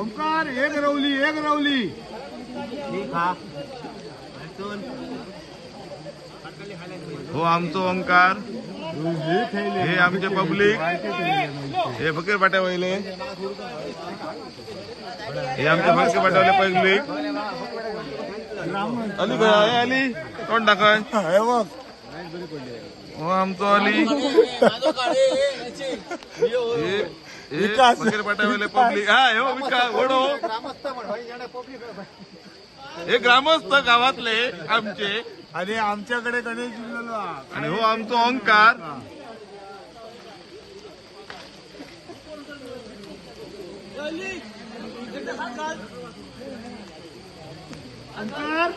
ओंकार एक रवली एक रवली. हो. आमचो ओंकार. हे आमचे पब्लिक. हे फकीर पाट्या वहिले. हे आमचे फकीर पाट्यावले पब्लिक. अली भया अली? कोण टाकाय हे हो आमचो अली फकीर पाट्यावले पब्लिक हा हो विकास. ओढो. हे ग्रामस्थ गावातले आमचे. आणि आमच्याकडे गणेश आणि हो आमचो ओंकार. ओंकार.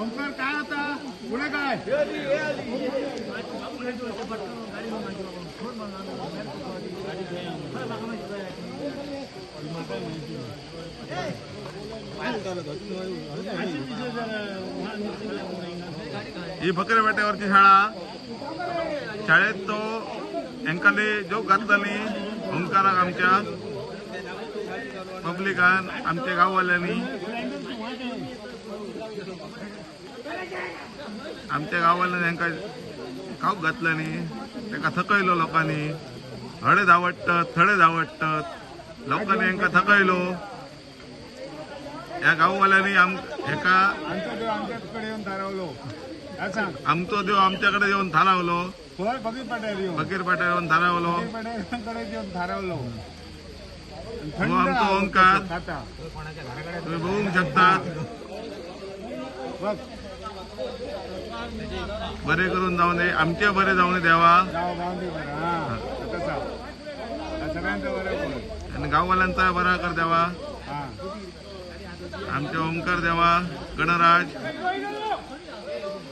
ओमकार काय आता? पुढे काय? ही बकरे बेट्यावरची शाळा. शाळेत तो हेंकाले जो घातली ओंकाराक आमच्या पब्लिकान आमच्या गाववाल्यांनी. आमच्या गाववाल्यांनी हेंका खाऊक घातल्यानी तेका थकयलो लोकांनी. हडे धावडटात थडे धावडटात लोकांनी हेंका थकयलो. या गाववाल्यांनी आम हेका आमचा देव आमच्याकडे येऊन धारावलो काय सांग आमचो देव आमच्याकडे येऊन थारावलो. होय पाट्यावर फकीर पाट्या येऊन थारावलो. हो, आमचा ओंकार. तुम्ही बघू शकतात बरे करून जाऊ दे. आमचे बरे जाऊ दे देवा. आणि गाववाल्यांचा बरा कर द्यावा हा. आमचे ओंकार देवा. गणराज.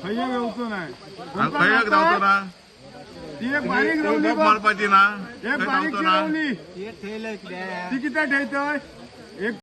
खयक धावतो ना. एक बारीक रवली बघ. मारपाची ना. एक ना? रवली. ती किती ठेवतोय? एक